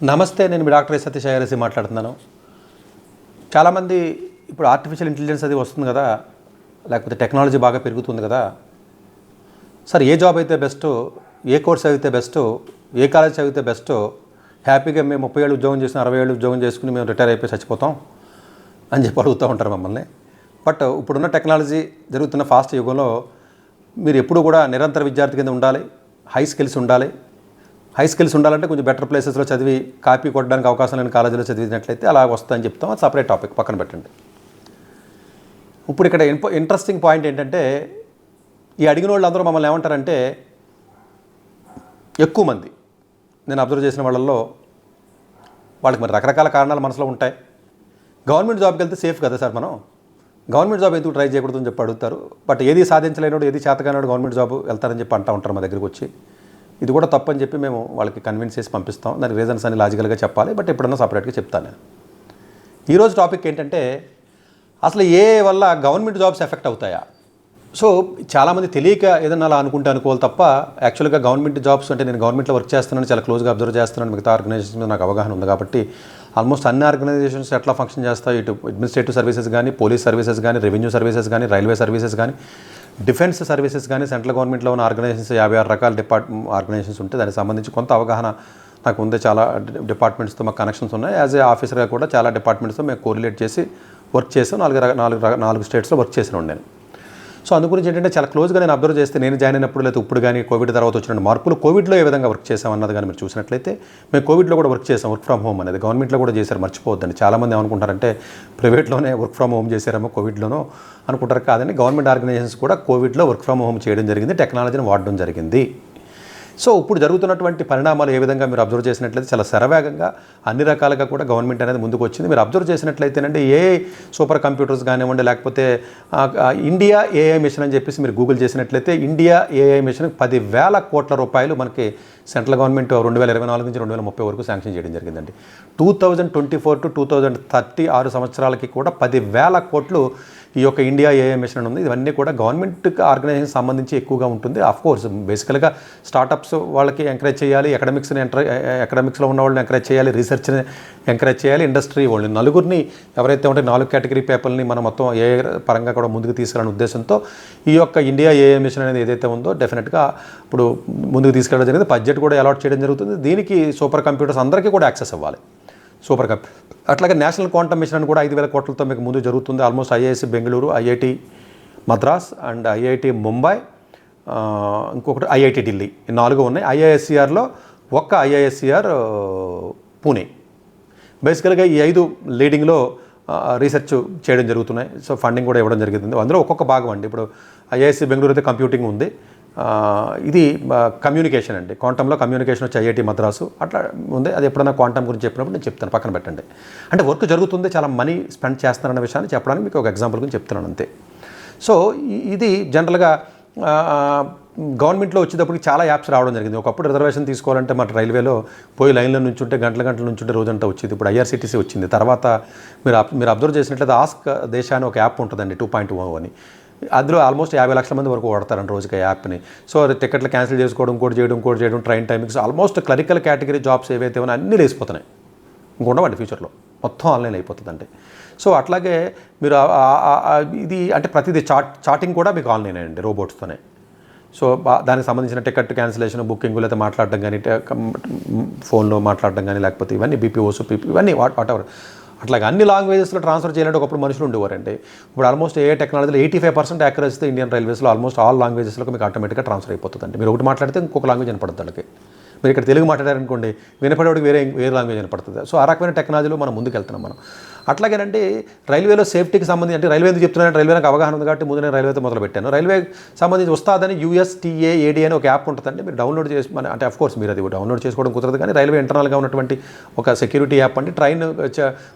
నమస్తే నేను మీ డాక్టర్ సత్యశాయరసి మాట్లాడుతున్నాను. చాలామంది ఇప్పుడు ఆర్టిఫిషియల్ ఇంటెలిజెన్స్ అది వస్తుంది కదా లేకపోతే టెక్నాలజీ బాగా పెరుగుతుంది కదా. సార్ ఏ జాబ్ అయితే బెస్ట్ ఏ కోర్స్ చదివితే బెస్ట్ ఏ కాలేజ్ చదివితే బెస్ట్ హ్యాపీగా మేము ముప్పై ఏళ్ళు ఉద్యోగం చేసిన అరవై ఏళ్ళు ఉద్యోగం చేసుకుని మేము రిటైర్ అయిపోయి చచ్చిపోతాం అని చెప్పి అడుగుతూ ఉంటారు మమ్మల్ని. బట్ ఇప్పుడున్న టెక్నాలజీ జరుగుతున్న ఫాస్ట్ యుగంలో మీరు ఎప్పుడు కూడా నిరంతర విద్యార్థి కింద ఉండాలి హై స్కిల్స్ ఉండాలి హై స్కిల్స్ ఉండాలంటే కొంచెం బెటర్ ప్లేసెస్లో చదివి కాపీ కొట్టడానికి అవకాశం లేని కాలేజీలో చదివినట్లయితే అలా వస్తుందని చెప్తాం. అది సపరేట్ టాపిక్ పక్కన పెట్టండి. ఇప్పుడు ఇక్కడ ఇన్ ఇంట్రెస్టింగ్ పాయింట్ ఏంటంటే ఈ అడిగిన వాళ్ళు అందరూ మమ్మల్ని ఏమంటారంటే ఎక్కువ మంది నేను అబ్జర్వ్ చేసిన వాళ్ళల్లో వాళ్ళకి మరి రకరకాల కారణాలు మనసులో ఉంటాయి. గవర్నమెంట్ జాబ్కి వెళ్తే సేఫ్ కదా సార్ మనం? గవర్నమెంట్ జాబ్ ఎందుకు ట్రై చేయకూడదు అని చెప్పి అడుగుతారు? బట్ ఏది సాధించలేనోడు ఏది చేతగానోడు గవర్నమెంట్ జాబ్ వెళ్తారని చెప్పి అంటూ ఉంటారు మా దగ్గరికి వచ్చి. ఇది కూడా తప్పని చెప్పి మేము వాళ్ళకి కన్విన్స్ చేసి పంపిస్తాం. దానికి రీజన్స్ అని లాజికల్గా చెప్పాలి బట్ ఎప్పుడన్నా సపరేట్గా చెప్తాను నేను. ఈరోజు టాపిక్ ఏంటంటే అసలు ఏ వల్ల గవర్నమెంట్ జాబ్స్ ఎఫెక్ట్ అవుతాయా? సో చాలామంది తెలియక ఏదన్నా అలా అనుకుంటే అనుకోవాలి తప్ప యాక్చువల్గా గవర్నమెంట్ జాబ్స్ అంటే నేను గవర్నమెంట్లో వర్క్ చేస్తున్నాను చాలా క్లోజ్గా అబ్జర్వ్ చేస్తున్నాను మిగతా ఆర్గనైజేషన్ మీద నాకు అవగాహన ఉంది కాబట్టి ఆల్మోస్ట్ అన్ని ఆర్గనైజేషన్స్ ఎట్లా ఫంక్షన్ చేస్తాయి ఇటు అడ్మినిస్ట్రేటివ్ సర్వీసెస్ కానీ పోలీస్ సర్వీసెస్ కానీ రెవెన్యూ సర్వీసెస్ కానీ రైల్వే సర్వీసెస్ కానీ డిఫెన్స్ సర్వీసెస్ కానీ సెంట్రల్ గవర్నమెంట్లో ఉన్న ఆర్గనైజేషన్స్ యాభై ఆరు రకాల డిపార్ట్ ఆర్గనైజేషన్స్ ఉంటే దానికి సంబంధించి కొంత అవగాహన నాకు ఉంది. చాలా డిపార్ట్మెంట్స్తో మాకు కనెక్షన్స్ ఉన్నాయి. యాజ్ ఏ ఆఫీసర్గా కూడా చాలా డిపార్ట్మెంట్స్తో మేము కోరిలేట్ చేసి వర్క్ చేసాం. నాలుగు రక- నాలుగు రక- నాలుగు స్టేట్స్లో వర్క్ చేసిన నేను. సో అందు గురించి ఏంటంటే చాలా క్లోజ్గా నేను అబ్జర్వ్ చేస్తే నేను జాయిన్ అయినప్పుడు లేదా ఇప్పుడు కానీ కోవిడ్ తర్వాత వచ్చిన మార్పులు కోవిడ్లో ఏ విధంగా వర్క్ చేసామన్నది కానీ మీరు చూసినట్లయితే మేము కోవిడ్లో కూడా వర్క్ చేసాం వర్క్ ఫ్రమ్ హోమ్ అనేది. గవర్నమెంట్లో కూడా చేశారు మర్చిపోవద్దండి. చాలామంది ఏమనుకుంటారంటే ప్రైవేట్లోనే వర్క్ ఫ్రమ్ హోమ్ చేశారేమో కోవిడ్లోనో అనుకుంటారు. కాదండి గవర్నమెంట్ ఆర్గనైజేషన్స్ కూడా కోవిడ్లో వర్క్ ఫ్రమ్ హోమ్ చేయడం జరిగింది టెక్నాలజీని వాడడం జరిగింది. సో ఇప్పుడు జరుగుతున్నటువంటి పరిణామాలు ఏ విధంగా మీరు అబ్జర్వ్ చేసినట్లయితే చాలా శరవేగంగా అన్ని రకాలుగా కూడా గవర్నమెంట్ అనేది ముందుకు వచ్చింది మీరు అబ్జర్వ్ చేసినట్లయితేనండి ఏ సూపర్ కంప్యూటర్స్ కానివ్వండి లేకపోతే ఇండియా ఏఐ మిషన్ అని చెప్పేసి మీరు గూగుల్ చేసినట్లయితే ఇండియా ఏఐ మిషన్ పదివేల కోట్ల రూపాయలు మనకి సెంట్రల్ గవర్నమెంట్ రెండు వేల ఇరవై నాలుగు నుంచి రెండు వేల ముప్పై వరకు శాంక్షన్ చేయడం జరిగిందండి. Two thousand twenty four to two thousand thirty ఆరు సంవత్సరాలకి కూడా పదివేల కోట్లు ఈ యొక్క ఇండియా ఏఏ మిషన్ అని ఉంది. ఇవన్నీ కూడా గవర్నమెంట్ ఆర్గనైజేషన్ సంబంధించి ఎక్కువగా ఉంటుంది. ఆఫ్ కోర్స్ బేసికల్గా స్టార్టప్స్ వాళ్ళకి ఎంకరేజ్ చేయాలి ఎకడమిక్స్ని ఎంటర్ ఎకడమిక్స్లో ఉన్న వాళ్ళని ఎంకరేజ్ చేయాలి రీసెర్చ్ని ఎంకరేజ్ చేయాలి ఇండస్ట్రీ వాళ్ళని. నలుగురిని ఎవరైతే ఉంటే నాలుగు కేటగిరీ పేపర్ని మనం మొత్తం ఏ పరంగా కూడా ముందుకు తీసుకురాని ఉద్దేశంతో ఈ యొక్క ఇండియా ఏఏ మిషన్ అనేది ఏదైతే ఉందో డెఫినెట్గా ఇప్పుడు ముందుకు తీసుకెళ్ళడం జరిగింది. బడ్జెట్ కూడా అలాట్ చేయడం జరుగుతుంది. దీనికి సూపర్ కంప్యూటర్స్ అందరికీ కూడా యాక్సెస్ ఇవ్వాలి సూపర్ కప్. అట్లాగే నేషనల్ క్వాంటమ్ మిషన్ అని కూడా ఐదు వేల కోట్లతో మీకు ముందు జరుగుతుంది. Almost IISc Bengaluru IIT Madras and IIT Mumbai ఇంకొకటి ఐఐటి ఢిల్లీ. నాలుగు ఉన్నాయి. ఐఐఎస్సిఆర్లో ఒక్క ఐఐఎస్సిఆర్ పూణే. బేసికల్గా ఈ ఐదు లీడింగ్లో రీసెర్చ్ చేయడం జరుగుతున్నాయి. సో ఫండింగ్ కూడా ఇవ్వడం జరుగుతుంది అందులో ఒక్కొక్క భాగం అండి. ఇప్పుడు ఐఐఎస్సి బెంగళూరు అయితే కంప్యూటింగ్ ఉంది. ఇది కమ్యూనికేషన్ అండి. క్వాంటంలో కమ్యూనికేషన్ వచ్చి ఐఐటి మద్రాసు. అట్లా ఉంది అది ఎప్పుడైనా క్వాంటం గురించి చెప్పినప్పుడు నేను చెప్తాను పక్కన పెట్టండి. అంటే వర్క్ జరుగుతుంది చాలా మనీ స్పెండ్ చేస్తున్నారన్న విషయాన్ని చెప్పడానికి మీకు ఒక ఎగ్జాంపుల్ గురించి చెప్తున్నాను అంతే. సో ఇది జనరల్గా గవర్నమెంట్లో వచ్చేటప్పటికి చాలా యాప్స్ రావడం జరిగింది. ఒకప్పుడు రిజర్వేషన్ తీసుకోవాలంటే మన రైల్వేలో పోయి లైన్లో నుంచి గంటల గంటల నుంచి రోజంతా వచ్చింది. ఇప్పుడు ఐఆర్సీటీసీ వచ్చింది. తర్వాత మీరు మీరు అబ్జర్వ్ చేసినట్లయితే ఆస్క్ దేశ ఒక యాప్ ఉంటుందండి టూ పాయింట్ ఓ అని. అందులో ఆల్మోస్ట్ యాభై లక్షల మంది వరకు వాడతారండి రోజుకి యాప్ని. సో టికెట్లు క్యాన్సిల్ చేసుకోవడం ఇంకోటి చేయడం ఇంకోటి చేయడం train timings almost clerical category jobs ఏవైతే ఉన్నాయో అన్నీ లేసిపోతున్నాయి ఇంకొండవండి ఫ్యూచర్లో. మొత్తం ఆన్లైన్ అయిపోతుందండి. సో అట్లాగే మీరు ఇది అంటే ప్రతిదీ చాట్ చాటింగ్ కూడా మీకు ఆన్లైన్ అండి రోబోట్స్తోనే. సో దానికి సంబంధించిన టికెట్ క్యాన్సిలేషన్ బుకింగ్ లేకపోతే మాట్లాడడం కానీ ఫోన్లో మాట్లాడడం కానీ లేకపోతే ఇవన్నీ బీపీఓస్ పీపీ ఇవన్నీ వాట్ వాట్ ఎవర్ అట్లాగే అన్ని లాంగ్వేజెస్లో ట్రాన్స్ఫర్ చేయాలంటే ఒకప్పుడు మనుషులు ఉండేవారండి. ఇప్పుడు ఆల్మోస్ట్ ఏ టెక్నాలజీలో ఎయిటీ ఫైవ్ పర్సెంట్ యాక్యురసీతో ఇండియన్ రైల్వేస్లో ఆల్మోస్ట్ ఆల్ లాంగ్వేజెస్లో మీకు ఆటోమేటిక్గా ట్రాన్స్ఫర్ అయిపోతుందండి. మీరు ఒకటి మాట్లాడితే ఇంకొక లాంగ్వేజ్ వినపడుతుంది వాళ్ళకి. మీరు ఇక్కడ తెలుగు మాట్లాడారనుకోండి వినపడేవాడికి వేరే వేరే లాంగ్వేజ్ వినపడుతుంది. సో ఆ రకమైన టెక్నాలజీలో మనం ముందుకు వెళ్తున్నాం మనం. అట్లాగేనండి రైల్వేలో సేఫ్టీకి సంబంధించి అంటే రైల్వే ఎందుకు చెప్తున్నాను రైల్వే నాకు అవగాహన ఉంది కాబట్టి ముందు నేను రైల్వేతో మొదలు పెట్టాను రైల్వే సంబంధించి వస్తాదని యూఎస్టీఏ ఏడి అని ఒక యాప్ ఉంటుందండి. మీరు డౌన్లోడ్ చేసి మన అంటే అఫ్ కోర్స్ మీరు అది డౌన్లోడ్ చేసుకోవడం కుదరదు కానీ రైల్వే ఇంటర్నల్గా ఉన్నటువంటి ఒక సెక్యూరిటీ యాప్ అండి. ట్రైన్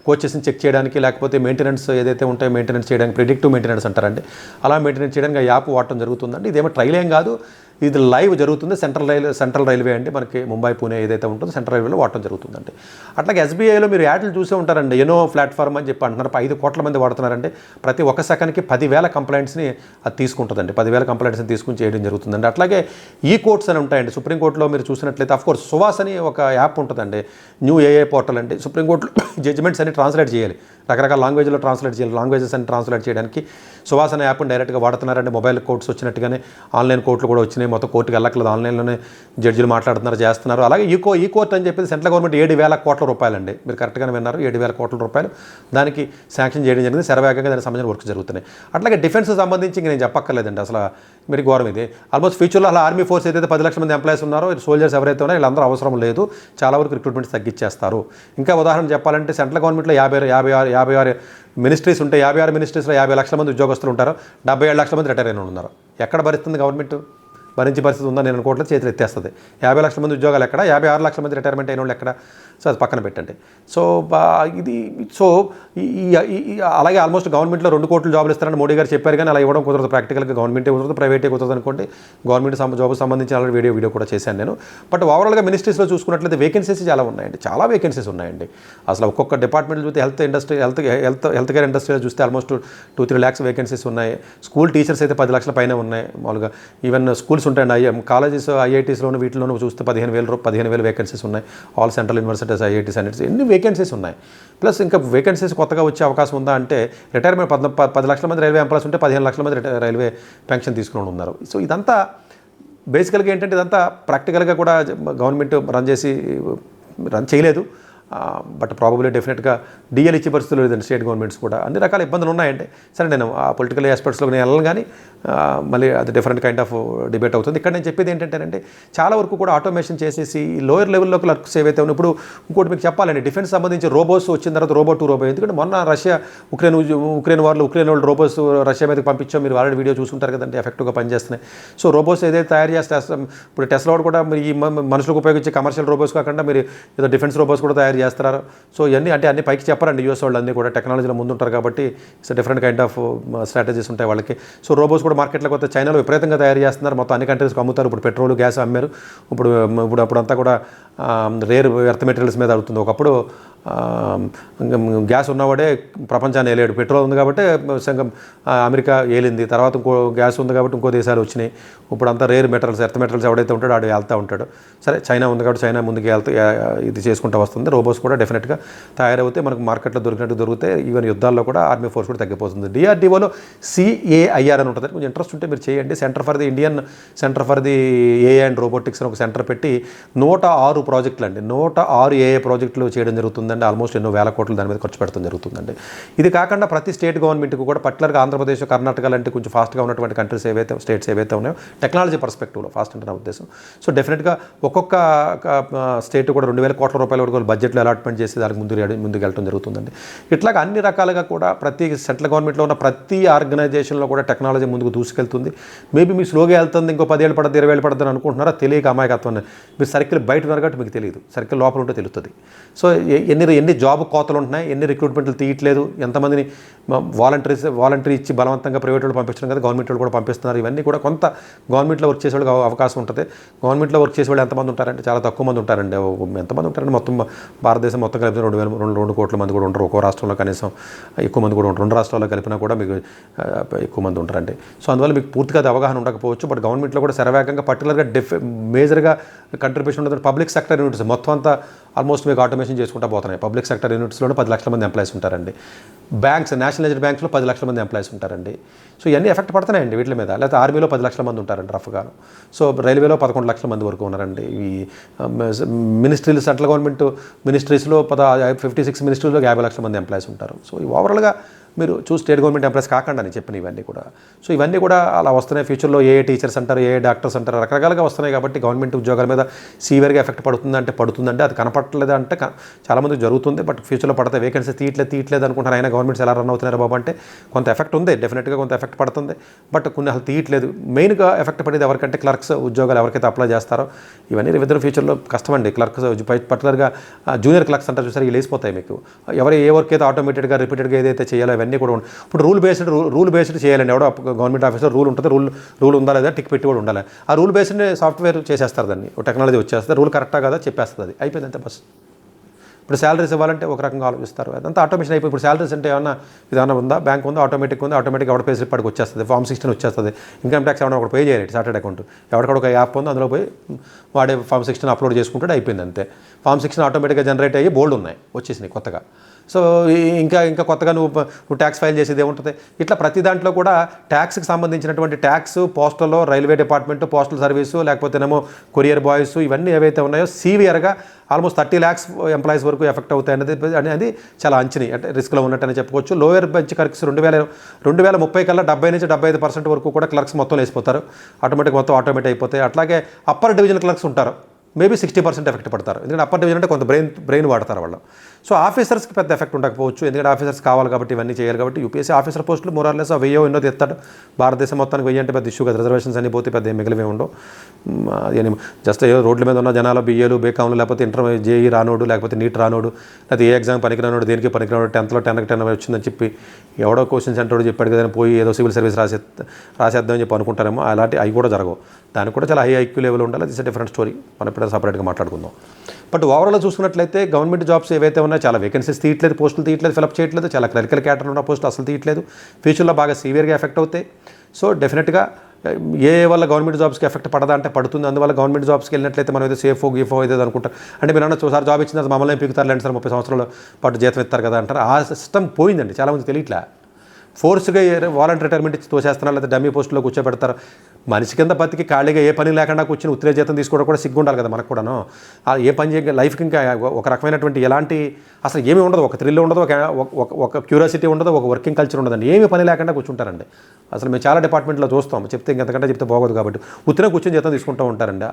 కోచెస్ని చెక్ చేయడానికి లేకపోతే మెయింటెనెన్స్ ఏదైతే ఉంటాయో మెయింటెనెన్స్ చేయడానికి ప్రిడిక్టివ్ మెయింటెనెన్స్ అంటారండి. అలా మెయింటెనెన్స్ చేయడానికి ఆ యాప్ వాడటం జరుగుతుందండి. ఇదేమో ట్రైల్ ఏం కాదు. ఇది లైవ్ జరుగుతుంది సెంట్రల్ రైల్వే సెంట్రల్ రైల్వే అంటే మనకి ముంబై పూణే ఏదైతే ఉంటుందో సెంట్రల్ రైల్వేలో వాడటం జరుగుతుందండి. అట్లాగే ఎస్బీఐలో మీరు యాడ్లు చూసే ఉంటారండి. ఎనో ప్లాట్ఫామ్ అని చెప్పి అంటున్నారు. ఐదు కోట్ల మంది వాడుతున్నారండి. ప్రతి ఒక్క సెకండ్కి పదివేల కంప్లైంట్స్ని అది తీసుకుంటుందండి. పదివేల కంప్లైంట్స్ని తీసుకుని చేయడం జరుగుతుందండి. అట్లాగే ఈ కోర్ట్స్ అని ఉంటాయండి. సుప్రీంకోర్టులో మీరు చూసినట్లయితే అఫ్ కోర్స్ సువాస్ అని ఒక యాప్ ఉంటుందండి. న్యూ ఏఏ పోర్టల్ అండి. సుప్రీంకోర్టులో జడ్జిమెంట్స్ అన్ని ట్రాన్స్లేట్ చేయాలి. రకరకాల లాంగ్వేజ్లో ట్రాన్స్లేట్ చేయాలి. లాంగ్వేజెస్ అని ట్రాన్స్లేట్ చేయడానికి సువాసన యాప్ని డైరెక్ట్గా వాడుతున్నారంటే మొబైల్ కోర్ట్స్ వచ్చినట్టుగానే ఆన్లైన్ కోర్టులు కూడా వచ్చినాయి. మొత్తం కోర్టుకి వెళ్ళట్లేదు ఆన్లైన్లోనే జడ్జిలు మాట్లాడుతున్నారు చేస్తున్నారు. అలాగే ఈ కో ఈ కోర్ట్ అని చెప్పేసి సెంట్రల్ గవర్నమెంట్ ఏడు వేల కోట్ల రూపాయలండి. మీరు కరెక్ట్గానే విన్నారు. ఏడు వేల కోట్ల రూపాయలు. దానికి శాంక్షన్ చేయడం జరిగింది. శరవేగంగా దానికి సంబంధించిన వర్క్ జరుగుతున్నాయి. అట్లాగే డిఫెన్స్ సంబంధించి నేను చెప్పక్కర్లేదండి. అసలు మీరు ఘోరం ఇది. ఆల్మోస్ట్ ఫ్యూచర్లో అలా ఆర్మీ ఫోర్స్ ఏదైతే పది లక్షల మంది ఎంప్లాయీస్ ఉన్నారో సోల్జర్స్ ఎవరైతే ఉన్నారో వీళ్ళందరూ అవసరం లేదు. చాలా వరకు రిక్రూట్మెంట్స్ తగ్గించేస్తారు ఇంకా ఉదాహరణ చెప్పాలంటే సెంట్రల్ గవర్నమెంట్లో యాభై యాభై ఆరు యాభై ఆరు మినిస్ట్రీస్ ఉంటాయి యాభై ఆరు మినిస్ట్రీస్లో యాభై లక్షల మంది ఉద్యోగస్తులు ఉంటారు. డెబ్బై ఏడు లక్షల మంది రిటైర్ అయిన ఉన్నారు. ఎక్కడ భరిస్తుంది గవర్నమెంట్ భరించే పరిస్థితి ఉందా నేను అనుకోవట్లేదు చేతులు ఎత్తేస్తుంది. యాభై లక్షల మంది ఉద్యోగాలు ఎక్కడ? యాభై ఆరు లక్షల మంది రిటైర్మెంట్ అయిన వాళ్ళు ఎక్కడ? సో అది పక్కన పెట్టండి. సో బా- ఇది సో ఈ అలాగే ఆల్మోస్ట్ గవర్నమెంట్లో రెండు కోట్ల జాబులు ఇస్తారని మోడీ గారు చెప్పారు కానీ అలా ఇవ్వడం కుదరదు. ప్రాక్టికల్గా గవర్నమెంటే కుదరదు ప్రైవేటే కుదరదు అనుకోండి గవర్నమెంట్ జాబ్ సంబంధించిన ఆల్రెడీ వీడియో వీడియో కూడా చేశాను నేను. బట్ ఓవరాల్గా మినిస్ట్రీస్లో చూసుకున్నట్లయితే వేకెన్సీస్ చాలా ఉన్నాయండి. చాలా వేకెన్సీస్ ఉన్నాయండి. అసలు ఒక్కొక్క డిపార్ట్మెంట్ చూస్తే health industry health health health care ఇండస్ట్రీలో చూస్తే almost two three lakhs vacancies ఉన్నాయి. స్కూల్ టీచర్స్ అయితే పది లక్షల పైన ఉన్నాయి మామూలుగా. ఈవెన్ స్కూల్స్ ఉంటాయండి. ఐఎం కాలేజెస్ ఐఐటీస్లోను వీటిలోనూ చూస్తే పదిహేను వేలు పదిహేను వేలు వేకెన్సీస్ ఉన్నాయి. All central university universities IITs అన్నిటి ఎన్ని వేకెన్సీస్ ఉన్నాయి? ప్లస్ ఇంకా వేకెన్సీస్ కొత్తగా వచ్చే అవకాశం ఉందా అంటే రిటైర్మెంట్ పద్ పది లక్షల మంది రైల్వే ఎంప్లాయీస్ ఉంటే పదిహేను లక్షల మంది రైల్వే పెన్షన్ తీసుకుని ఉన్నారు. సో ఇదంతా బేసికల్గా ఏంటంటే ఇదంతా ప్రాక్టికల్గా కూడా గవర్నమెంట్ రన్ చేసి రన్ చేయలేదు. బట్ ప్రాబబ్లీ డెఫినెట్గా డీఎల్ ఇచ్చే పరిస్థితులు లేదండి స్టేట్ గవర్నమెంట్స్ కూడా. అన్ని రకాల ఇబ్బందులు ఉన్నాయండి సరే నేను ఆ పొలిటికల్ ఆస్పెక్ట్స్లో నేను వెళ్ళను కానీ మళ్ళీ అది డిఫరెంట్ కైండ్ ఆఫ్ డిబేట్ అవుతుంది. ఇక్కడ నేను చెప్పేది ఏంటంటేనంటే చాలా వరకు కూడా ఆటోమేషన్ చేసేసి లోయర్ లెవెల్లో క్లర్క్స్ ఏవైతే ఉన్నాయి ఇప్పుడు ఇంకోటి మీకు చెప్పాలండి డిఫెన్స్ సంబంధించి రోబోస్ వచ్చిన తర్వాత రోబో టూ రోబో ఎందుకంటే మొన్న రష్యా ఉక్రెయిన్ ఉక్రెయిన్ వాళ్ళు ఉక్రెయిన్ వాళ్ళు రోబోస్ రష్యా మీదకి పంపించాం మీరు ఆల్రెడీ వీడియో చూసుకుంటారు కదండి ఎఫెక్టివ్గా పనిచేస్తున్నాయి. సో రోబోస్ ఏదైతే తయారు చేస్తే ఇప్పుడు టెస్లా కూడా మీరు ఈ మనుషులకు ఉపయోగించే కమర్షియల్ రోబోస్ కాకుండా మీరు ఏదో డిఫెన్స్ రోబోస్ కూడా తయారు చేస్తారు సో ఇవన్నీ అంటే అన్ని పైకి చెప్పారండి యూఎస్ వాళ్ళు అన్నీ కూడా టెక్నాలజీలో ముందుంటారు కాబట్టి it's different kind of strategies ఉంటాయి వాళ్ళకి. సో రోబోస్ కూడా మార్కెట్లోకి వస్తే చైనాలో విపరీతంగా తయారు చేస్తున్నారు. మొత్తం అన్ని కంట్రీస్కి అమ్ముతారు. ఇప్పుడు పెట్రోల్ గ్యాస్ అమ్మారు. ఇప్పుడు ఇప్పుడు అప్పుడంతా కూడా రేర్ ఎర్త్ మెటీరియల్స్ మీద అడుగుతుంది. ఒకప్పుడు గ్యాస్ ఉన్నవాడే ప్రపంచాన్ని ఏలేడు. పెట్రోల్ ఉంది కాబట్టి సంఘం అమెరికా ఏలింది. తర్వాత ఇంకో గ్యాస్ ఉంది కాబట్టి ఇంకో దేశాలు వచ్చినాయి. ఇప్పుడు అంతా రేర్ మెటల్స్ ఎర్త్ మెటల్స్ ఎవడైతే ఉంటాడో ఆడు వెళ్తూ ఉంటాడు. సరే చైనా ఉంది కాబట్టి చైనా ముందుకు వెళ్తూ ఇది చేసుకుంటూ వస్తుంది. రోబోస్ కూడా డెఫినెట్గా తయారవుతే మనకు మార్కెట్లో దొరికినట్టు దొరికితే ఈవెన్ యుద్ధాల్లో కూడా ఆర్మీ ఫోర్స్ కూడా తగ్గిపోతుంది. డిఆర్డీఓలో సిఏఐఆర్ అని ఉంటుంది. కొంచెం ఇంట్రెస్ట్ ఉంటే మీరు చేయండి. Centre for the Indian centre for the AI and robotics అని ఒక సెంటర్ పెట్టి నూట ఆరు ప్రాజెక్టులు అండి. నూట ఆరు ఏఏ ప్రాజెక్టులు చేయడం జరుగుతుంది. ఉందండి. ఆల్మోస్ట్ ఎన్నో వేల కోట్లు దాని మీద ఖర్చు పెడతాం జరుగుతుందండి. ఇది కాకుండా ప్రతి స్టేట్ గవర్నమెంట్కి కూడా పర్టికులర్గా ఆంధ్రప్రదేశ్ కర్ణాటక లాంటి కొంచెం ఫాస్ట్గా ఉన్నటువంటి కంట్రీస్ ఏవైతే స్టేట్స్ ఏవైతే ఉన్నాయో టెక్నాలజీ పర్స్పెక్టివ్లో ఫాస్ట్ అంటే నా ఉద్దేశం. సో డెఫినెట్గా ఒక్కొక్క స్టేట్ కూడా రెండు వేల కోట్ల రూపాయల వరకు బడ్జెట్లో అలాట్మెంట్ చేసి దానికి ముందు ముందుకు వెళ్ళడం జరుగుతుందండి. ఇట్లా అన్ని రకాలుగా కూడా ప్రతి సెంట్రల్ గవర్నమెంట్లో ఉన్న ప్రతి ఆర్గనైజేషన్లో కూడా టెక్నాలజీ ముందుకు దూసుకెళ్తుంది. మేబీ మీ స్లోగా వెళ్తుంది ఇంకో పదేళ్ళు పడుతుంది ఇరవై ఏళ్ళు పడుతుంది అనుకుంటున్నారా? తెలియక అమాయకత్వం మీరు సర్కిల్ బయట ఉన్నారు కాబట్టి మీకు తెలియదు. సర్కిల్ లోపల ఉంటే తెలుస్తుంది సో ఎన్ని ఎన్ని జాబ్ కోతలు ఉంటున్నాయి ఎన్ని రిక్రూట్మెంట్లు తీయట్లేదు ఎంతమందిని వాలంటీర్స్ వాలంటీర్ ఇచ్చి బలవంతంగా ప్రైవేట్ వాళ్ళు పంపించడం కదా గవర్నమెంట్ వాళ్ళు కూడా పంపిస్తున్నారు. ఇవన్నీ కూడా కొంత గవర్నమెంట్లో వర్క్ చేసే వాళ్ళకి అవకాశం ఉంటుంది. గవర్నమెంట్లో వర్క్ చేసే వాళ్ళు ఎంతమంది ఉంటారంటే చాలా తక్కువ మంది ఉంటారండి. ఎంతమంది ఉంటారండి మొత్తం భారతదేశం మొత్తం కలిపి రెండు వేల రెండు రెండు కోట్ల మంది కూడా ఉంటారు. ఒక్కో రాష్ట్రంలో కనీసం ఎక్కువ మంది కూడా ఉంటారు. రెండు రాష్ట్రాల్లో కలిపినా కూడా మీకు ఎక్కువ మంది ఉంటారండి. సో అందువల్ల మీకు పూర్తిగా అది అవగాహన ఉండకపోవచ్చు. బట్ గవర్నమెంట్లో కూడా శరవేగంగా పర్టికులర్గా డిఫ్ మేజర్గా కంట్రిబ్యూషన్ ఉంటుంది పబ్లిక్ సెక్టర్ యూనిట్స్ మొత్తం అంతా ఆల్మోస్ట్ మీకు ఆటోమేషన్ చేసుకుంటా పోతున్నాయి. పబ్లిక్ సెక్టర్ యూనిట్స్లోనే పది లక్షల మంది ఎంప్లాయీస్ ఉంటారండి. బ్యాంక్స్ నేషనలైజ్డ్ బ్యాంక్స్లో పది లక్షల మంది ఎంప్లాయీస్ ఉంటారండి. సో ఇవన్నీ ఎఫెక్ట్ పడుతున్నాయండి వీటి మీద. లేకపోతే ఆర్మీలో పది లక్షల మంది ఉంటారండి రఫ్గాను. సో రైల్వేలో పదకొండు లక్షల మంది వరకు ఉన్నారండి. ఈ మినిస్ట్రీలు సెంట్రల్ గవర్నమెంట్ మినిస్ట్రీస్లో పద ఫిఫ్టీ సిక్స్ మినిస్ట్రీలో యాభై లక్షల మంది ఎంప్లాయీస్ ఉంటారు. సో ఈ ఓవరాల్గా మీరు చూసి స్టేట్ గవర్నమెంట్ ఎంప్లాయీస్ కాకుండా అని చెప్పిన ఇవన్నీ కూడా. సో ఇవన్నీ కూడా అలా వస్తున్నాయి. ఫ్యూచర్లో ఏ టీచర్స్ అంటారు ఏ డాక్టర్స్ అంటారు రకరకాలుగా వస్తున్నాయి కాబట్టి గవర్నమెంట్ ఉద్యోగాల మీద సీవియర్గా ఎఫెక్ట్ పడుతుందంటే పడుతుందంటే అది కనపడలేదు అంటే చాలామంది జరుగుతుంది. బట్ ఫ్యూచర్లో పడతాయి వేకెన్సీ తీయట్లేదు తీయట్లేదు అనుకుంటారు అయినా గవర్నమెంట్స్ ఎలా రన్ అవుతున్నారు బాబు అంటే కొంత ఎఫెక్ట్ ఉంది. డెఫినెట్గా కొంత ఎఫెక్ట్ పడుతుంది. బట్ కొన్ని అసలు తీయట్లేదు. మెయిన్గా ఎఫెక్ట్ పడేది ఎవరికంటే క్లర్క్స్ ఉద్యోగాలు ఎవరికైతే అప్లై చేస్తారో ఇవన్నీ వివిధ ఫ్యూచర్లో కష్టమండి. క్లర్క్స్ పర్టికులర్గా జూనియర్ క్లర్క్స్ అంటారు చూసారు ఇవి లేసిపోతాయి మీకు. ఎవరు ఏ వర్క్ అయితే ఆటోమేటెడ్గా రిపీటెడ్గా ఏదైతే చేయాలో ఇవన్నీ ఇవన్నీ కూడా ఇప్పుడు రూల్ బేస్డ్ రూల్ బేస్డ్ చేయాలండి. ఎవడో గవర్నమెంట్ ఆఫీస్లో రూల్ ఉంటుంది రూల్ రూల్ ఉందా లేదా టిక్ పెట్టి కూడా ఉండాలి. ఆ రూల్ బేస్డ్ సాఫ్ట్వేర్ చేసేస్తారు దాన్ని. టెక్నాలజీ వచ్చేస్తుంది రూల్ కరెక్టా కదా చెప్పేస్తుంది అది. అయిపోయింది అంతే బస్. ఇప్పుడు శాలరీస్ ఇవ్వాలంటే ఒక రకంగా ఆలోచిస్తారు. అదంతా ఆటోమేషన్ అయిపోయి ఇప్పుడు శాలరీస్ అంటే ఏమన్నా విధానం ఉందా? బ్యాంక్ ఉందా? ఆటోమేటిక్ ఉందా? ఆటోమేటిక్ ఎవడ పేస్ పడికి వచ్చేస్తుంది? ఫామ్ సిక్స్టీన్ వచ్చేస్తుంది. ఇన్కమ్ ట్యాక్స్ ఏమైనా ఒకటి పే చేయలేదు చార్టెడ్ అకౌంట్. ఎవరికడ ఒక యాప్ ఉంది అందులో పోయి వాడే ఫామ్ సిక్స్టీన్ అప్లోడ్ చేసుకుంటే అయిపోయింది అంతే ఫామ్ సిక్స్టీన్ ఆటోమేటిక్గా జనరేట్ అయ్యి బోల్డ్ ఉన్నాయి వచ్చేసినాయి కొత్తగా. సో ఇంకా ఇంకా కొత్తగా నువ్వు నువ్వు ట్యాక్స్ ఫైల్ చేసేది ఏముంటుంది? ఇట్లా ప్రతి దాంట్లో కూడా ట్యాక్స్కి సంబంధించినటువంటి ట్యాక్స్ పోస్టల్లో రైల్వే డిపార్ట్మెంట్ పోస్టల్ సర్వీసు లేకపోతేనేమో కొరియర్ బాయ్స్ ఇవన్నీ ఏవైతే ఉన్నాయో సీవియర్గా ఆల్మోస్ట్ థర్టీ ల్యాక్స్ ఎంప్లాయీస్ వరకు ఎఫెక్ట్ అవుతాయి అనేది అనేది చాలా అంచని. అంటే రిస్క్లో ఉన్నట్టని చెప్పుకోవచ్చు. లోయర్ బెంచ్ కర్క్స్ రెండు వేల రెండు వేల ముప్పై కల్లా డెబ్బై నుంచి డెబ్బై ఐదు పర్సెంట్ వరకు కూడా క్లర్క్స్ మొత్తం వేసిపోతారు ఆటోమేటిక్ మొత్తం ఆటోమేటిక్ అయిపోతాయి. అట్లాగే అప్పర్ డివిజన్ క్లర్క్స్ ఉంటారు. మేబీ సిక్స్టీ పర్సెంట్ ఎఫెక్ట్ పడతారు. ఎందుకంటే అప్పర్ డివిజన్ అంటే కొంత బ్రెయిన్ బ్రెయిన్ వాడతారు వాళ్ళు. సో ఆఫీసర్స్కి పెద్ద ఎఫెక్ట్ ఉండకపోవచ్చు. ఎందుకంటే ఆఫీసర్స్ కావాలి కాబట్టి ఇవన్నీ చేయాలి కాబట్టి యూపీఎస్సీ ఆఫీసర్ పోస్టులు మోరార్లెస్ వెయ్యో ఎన్నో తెస్తాడు భారతదేశం మొత్తానికి వెయ్యి అంటే పెద్ద ఇష్యూ కదా. రిజర్వేషన్స్ అని పోతే పెద్ద మిగిలివే ఉండవు. జస్ట్ ఏదో రోడ్ల మీద ఉన్న జనాలు బిఏలు బేకాములు లేకపోతే ఇంటర్ జేఈ రానోడు లేకపోతే నీట్ రానోడు లేకపోతే ఏ ఎగ్జామ్ పనికి రానోడు దేనికి పనికి రానోడు టెన్త్లో టెన్కి టెన్ వచ్చిందని చెప్పి ఎవడో క్వశ్చన్ సెంటర్ చెప్పాడు కదా పోయి ఏదో సివిల్ సర్వీస్ రాసే రాసేద్దామని చెప్పి అనుకుంటారేమో. అలాంటి అవి కూడా జరగవు. దానికి కూడా చాలా హై ఐక్యూ లెవెల్ ఉండాలి. అది డిఫరెంట్ స్టోరీ మనం ఎప్పుడైనా సపరేట్గా మాట్లాడుకుందాం. బట్ ఓవరాల్ చూసుకున్నట్లయితే గవర్నమెంట్ జాబ్స్ ఏవైతే ఉన్నాయో చాలా వేకెన్సీస్ తీయట్లేదు పోస్టులు తీయట్లేదు ఫిలప్ చేయట్లేదు చాలా క్లరికల్ క్యాటర్ ఉన్న పోస్టులు అసలు తీయట్లేదు. ఫ్యూచర్లో బాగా సీవియర్గా ఎఫెక్ట్ అవుతాయి. సో డెఫినెట్గా ఏ వల్ల గవర్నమెంట్ జాబ్స్కి ఎఫెక్ట్ పడదా అంటే పడుతుంది. అందువల్ల గవర్నమెంట్ జాబ్స్కి వెళ్ళినట్లయితే మనం ఏదో సేఫ్ గీఫో ఏదో అనుకుంటాం. అంటే మీరు అన్న సార్ జాబ్ ఇచ్చిన మమ్మల్ని పీకుతారు? లేండి సార్ ముప్పై సంవత్సరాల పాటు జీతం ఇస్తారు కదా అంటారు. ఆ సిస్టమ్ పోయిందండి. చాలామంది తెలియట్లే. ఫోర్స్గా వాలంటీర్ రిటైర్మెంట్ ఇచ్చి తోసేస్తున్నారు? లేదా డమ్మీ పోస్టులో కూర్చోబెడతారు? మనిషి కింద బతికి ఖాళీగా ఏ పని లేకుండా కూర్చొని ఉత్తరే జీతం తీసుకోవడం కూడా సిగ్గు ఉండాలి కదా మనకు కూడాను. ఆ ఏ పని చేయ లైఫ్కి ఇంకా ఒక రకమైనటువంటి ఎలాంటి అసలు ఏమీ ఉండదు. ఒక థ్రిల్ ఉండదు ఒక ఒక- క్యూరియాసిటీ ఉండదు ఒక వర్కింగ్ కల్చర్ ఉండదండి. ఏమీ పని లేకుండా కూర్చుంటారండి. అసలు మేము చాలా డిపార్ట్మెంట్లో చూస్తాం. చెప్తే ఇంకెంతకంటే చెప్తే బాగోదు కాబట్టి. ఉత్తరే కూర్చొని జీతం తీసుకుంటూ ఉంటారండి.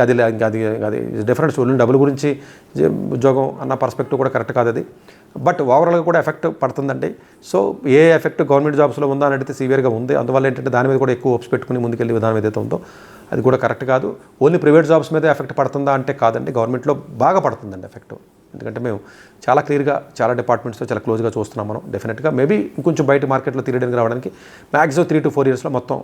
అది అది అది డిఫరెంట్ డబ్బుల గురించి ఉద్యోగం అన్న పర్స్పెక్టివ్ కూడా కరెక్ట్ కాదు అది. బట్ ఓవరాల్గా కూడా ఎఫెక్ట్ పడుతుందండి. సో ఏ ఎఫెక్ట్ గవర్నమెంట్ జాబ్స్లో ఉందా అని అడిగితే సివియర్గా ఉంది. అందువల్ల ఏంటంటే దాని మీద కూడా ఎక్కువ ఓప్స్ పెట్టుకుని ముందుకెళ్ళే విధానం ఏదైతే ఉందో అది కూడా కరెక్ట్ కాదు. ఓన్లీ ప్రైవేట్ జాబ్స్ మీద ఎఫెక్ట్ పడుతుందా అంటే కాదండి. గవర్నమెంట్లో బాగా పడుతుందండి ఎఫెక్ట్. ఎందుకంటే మేము చాలా క్లియర్గా చాలా డిపార్ట్మెంట్స్తో చాలా క్లోజ్గా చూస్తున్నాం మనం డెఫినెట్గా. మేబీ ఇంకొంచెం బయట మార్కెట్లో తిరగడానికి రావడానికి మ్యాక్సిమం త్రీ టు ఫోర్ ఇయర్స్లో మొత్తం.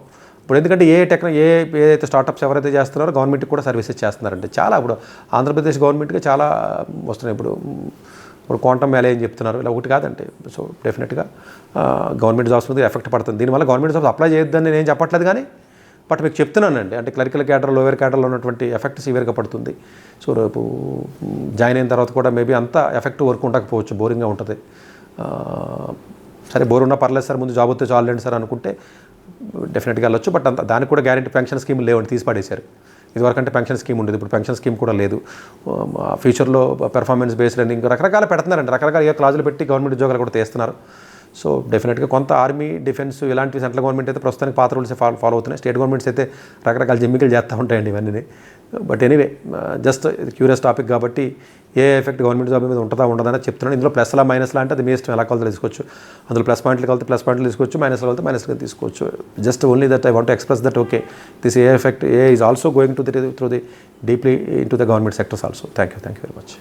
ఇప్పుడు ఎందుకంటే ఏ టెక్న ఏ ఏదైతే స్టార్టప్స్ ఎవరైతే చేస్తున్నారో గవర్నమెంట్కి కూడా సర్వీసెస్ చేస్తున్నారండి చాలా ఇప్పుడు ఆంధ్రప్రదేశ్ గవర్నమెంట్కి చాలా వస్తున్నాయి. ఇప్పుడు ఇప్పుడు క్వాంటమ్ వ్యాలీ అని చెప్తున్నారు. ఇలా ఒకటి కాదండి. సో డెఫినెట్గా గవర్నమెంట్ జాబ్స్ మీద ఎఫెక్ట్ పడుతుంది. దీనివల్ల గవర్నమెంట్ జాబ్స్ అప్లై చేయొద్దని నేను చెప్పట్లేదు కానీ బట్ మీకు చెప్తున్నానండి. అంటే క్లరికల్ క్యాడర్ లోయర్ క్యాడర్లో ఉన్నటువంటి ఎఫెక్ట్ సివియర్గా పడుతుంది. సో రేపు జాయిన్ అయిన తర్వాత కూడా మేబీ అంత ఎఫెక్ట్ వర్క్ ఉండకపోవచ్చు. బోరింగ్గా ఉంటుంది. సరే బోర్ ఉన్నా పర్లేదు సార్ ముందు జాబ్ వస్తే చాలండి సార్ అనుకుంటే డెఫినెట్గా వెళ్ళొచ్చు. బట్ అంత దానికి కూడా గ్యారెంటీ పెన్షన్ స్కీమ్ లేవండి. తీసి పడేశారు ఇదివరకంటే పెన్షన్ స్కీమ్ ఉండేది ఇప్పుడు పెన్షన్ స్కీమ్ కూడా లేదు. ఫ్యూచర్లో పెర్ఫార్మెన్స్ బేస్డ్ అని ఇంకా రకరకాల పెడుతున్నారండి. రకరకాల ఏ క్లాజులు పెట్టి గవర్నమెంట్ ఉద్యోగాలు కూడా తీస్తున్నారు. సో డెఫినెట్గా కొంత ఆర్మీ డిఫెన్స్ ఇలాంటి సెంట్రల్ గవర్నమెంట్ అయితే ప్రస్తుతానికి పాత రూల్స్ ఫాలో ఫాలో అవుతున్నాయి. స్టేట్ గవర్నమెంట్స్ అయితే రకరకాల జిమ్మికలు చేస్తూ ఉంటాయండి ఇవన్నీ but anyway just curious topic కాబట్టి ఏ ఎఫెక్ట్ గవర్నమెంట్ జాబ్ మీద ఉంటుందా ఉండదని చెప్తున్నాను. ఇందులో ప్లస్లా మైనస్లా అంటే అది మీ ఇష్టం. ఎలా కావాలో తీసుకోవచ్చు అందులో ప్లస్ పాయింట్లు కలితే ప్లస్ పాయింట్లు తీసుకోవచ్చు. మైనస్లో కలితే మైనస్గా తీసుకోవచ్చు. Just only that I want express that okay this a effect a is also going to the through the deeply into the government sectors also. Thank you thank you very much.